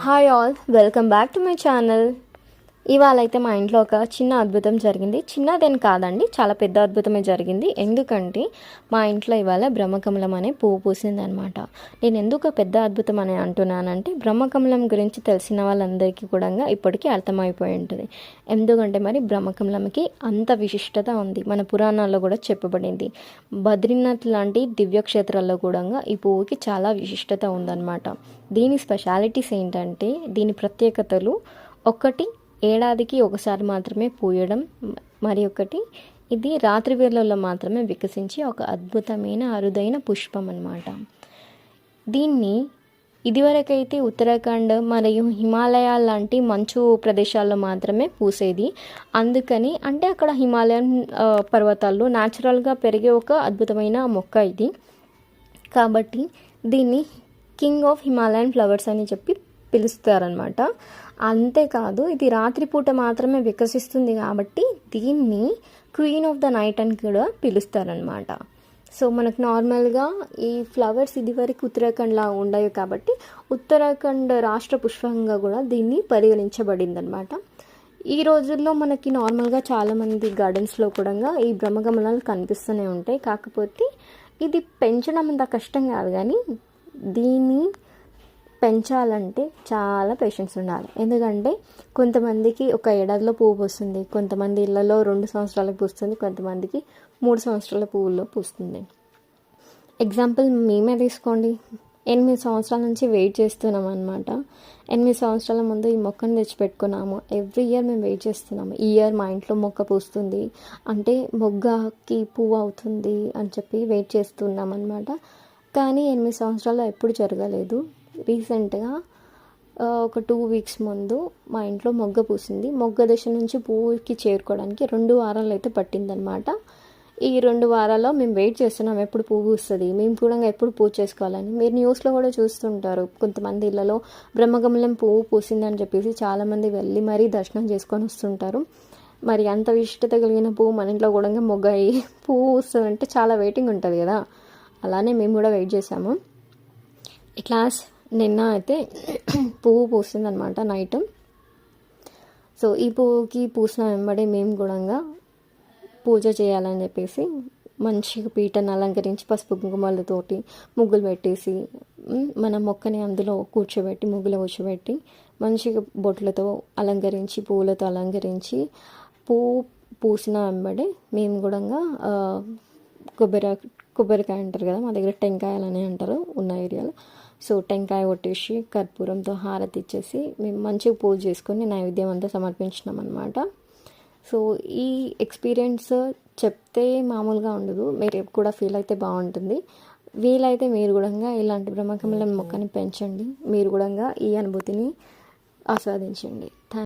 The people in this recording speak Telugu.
Hi all, welcome back to my channel. ఇవాళ అయితే మా ఇంట్లో ఒక చిన్న అద్భుతం జరిగింది. చిన్నదేం కాదండి చాలా పెద్ద అద్భుతమే జరిగింది. ఎందుకంటే మా ఇంట్లో ఇవాళ బ్రహ్మకమలం అనే పువ్వు పూసింది అనమాట నేను ఎందుకు పెద్ద అద్భుతం అని అంటున్నానంటే బ్రహ్మకమలం గురించి తెలిసిన వాళ్ళందరికీ కూడా ఇప్పటికీ అర్థమైపోయి ఉంటుంది. ఎందుకంటే మరి బ్రహ్మకమలంకి అంత విశిష్టత ఉంది. మన పురాణాల్లో కూడా చెప్పబడింది. బద్రీనాథ్ లాంటి దివ్యక్షేత్రాల్లో కూడా ఈ పువ్వుకి చాలా విశిష్టత ఉందన్నమాట. దీని స్పెషాలిటీస్ ఏంటంటే దీని ప్రత్యేకతలు ఒకటి ఏడాదికి ఒకసారి మాత్రమే పూయడం మరి ఒకటి. ఇది రాత్రి వేళల్లో మాత్రమే వికసించి ఒక అద్భుతమైన అరుదైన పుష్పం అన్నమాట. దీన్ని ఇదివరకైతే ఉత్తరాఖండ్ మరియు హిమాలయాల లాంటి మంచు ప్రదేశాల్లో మాత్రమే పూసేది. అందుకని అంటే అక్కడ హిమాలయన్ పర్వతాల్లో న్యాచురల్గా పెరిగే ఒక అద్భుతమైన మొక్క ఇది. కాబట్టి దీన్ని కింగ్ ఆఫ్ హిమాలయన్ ఫ్లవర్స్ అని చెప్పి పిలుస్తారనమాట అంతేకాదు ఇది రాత్రిపూట మాత్రమే వికసిస్తుంది కాబట్టి దీన్ని క్వీన్ ఆఫ్ ద నైట్ అని కూడా పిలుస్తారనమాట సో మనకు నార్మల్గా ఈ ఫ్లవర్స్ ఇదివరకు ఉత్తరాఖండ్లా ఉండవు కాబట్టి ఉత్తరాఖండ్ రాష్ట్ర పుష్పంగా కూడా దీన్ని పరిగణించబడింది అనమాట ఈ రోజుల్లో మనకి నార్మల్గా చాలామంది గార్డెన్స్లో కూడా ఈ బ్రహ్మగమనాలు కనిపిస్తూనే ఉంటాయి. కాకపోతే ఇది పెంచడం అంత కష్టం కాదు కానీ దీన్ని పెంచాలంటే చాలా పేషెన్స్ ఉండాలి. ఎందుకంటే కొంతమందికి ఒక ఏడాదిలో పువ్వు పూస్తుంది కొంతమంది ఇళ్ళలో రెండు సంవత్సరాలకు పూస్తుంది కొంతమందికి మూడు సంవత్సరాల పువ్వుల్లో పూస్తుంది. ఎగ్జాంపుల్ మేమే తీసుకోండి. ఎనిమిది సంవత్సరాల నుంచి వెయిట్ చేస్తున్నాం అనమాట ఎనిమిది సంవత్సరాల ముందు ఈ మొక్కను తెచ్చిపెట్టుకున్నాము. ఎవ్రీ ఇయర్ మేము వెయిట్ చేస్తున్నాము. ఈ ఇయర్ మా ఇంట్లో మొక్క పూస్తుంది. అంటే మొగ్గకి పువ్వు అవుతుంది అని చెప్పి వెయిట్ చేస్తున్నాం అనమాట కానీ ఎనిమిది సంవత్సరాలు ఎప్పుడు జరగలేదు. రీసెంట్గా ఒక టూ వీక్స్ ముందు మా ఇంట్లో మొగ్గ పూసింది. మొగ్గ దశ నుంచి పువ్వుకి చేరుకోవడానికి రెండు వారాలు అయితే పట్టిందనమాట. ఈ రెండు వారాల్లో మేము వెయిట్ చేస్తున్నాం ఎప్పుడు పువ్వు వస్తుంది మేము కూడా ఎప్పుడు పూజ చేసుకోవాలని. మీరు న్యూస్లో కూడా చూస్తుంటారు. కొంతమంది ఇళ్ళలో బ్రహ్మగమలం పువ్వు పూసిందని చెప్పేసి చాలామంది వెళ్ళి మరీ దర్శనం చేసుకొని వస్తుంటారు. మరి అంత విశిష్టత కలిగిన పువ్వు మన ఇంట్లో కూడా మొగ్గ అయ్యి పువ్వు వస్తుందంటే చాలా వెయిటింగ్ ఉంటుంది కదా. అలానే మేము కూడా వెయిట్ చేసాము ఇట్లా నిన్న అయితే పువ్వు పూసింది అనమాట నైట్. సో ఈ పువ్వుకి పూసిన వెంబడే మేము కూడా పూజ చేయాలని చెప్పేసి మంచిగా పీటను అలంకరించి పసుపు కుంకుమలతోటి ముగ్గులు పెట్టేసి మన మొక్కని అందులో కూర్చోబెట్టి ముగ్గులో కూర్చోబెట్టి మంచిగా బొట్లతో అలంకరించి పువ్వులతో అలంకరించి పువ్వు పూసిన వెంబడే మేము కూడా కొబ్బరి కొబ్బరికాయ అంటారు కదా మా దగ్గర టెంకాయలు అనే అంటారు ఉన్న ఏరియాలో. సో టెంకాయ కొట్టేసి కర్పూరంతో హారతి ఇచ్చేసి మేము మంచిగా పూజ చేసుకొని నైవేద్యం అంతా సమర్పించినాం అనమాట సో ఈ ఎక్స్పీరియన్స్ చెప్తే మామూలుగా ఉండదు మీరు కూడా ఫీల్ అయితే బాగుంటుంది. వీలైతే మీరు కూడా ఇలాంటి బ్రహ్మకమలం మొక్కని పెంచండి మీరు కూడా ఈ అనుభూతిని ఆస్వాదించండి.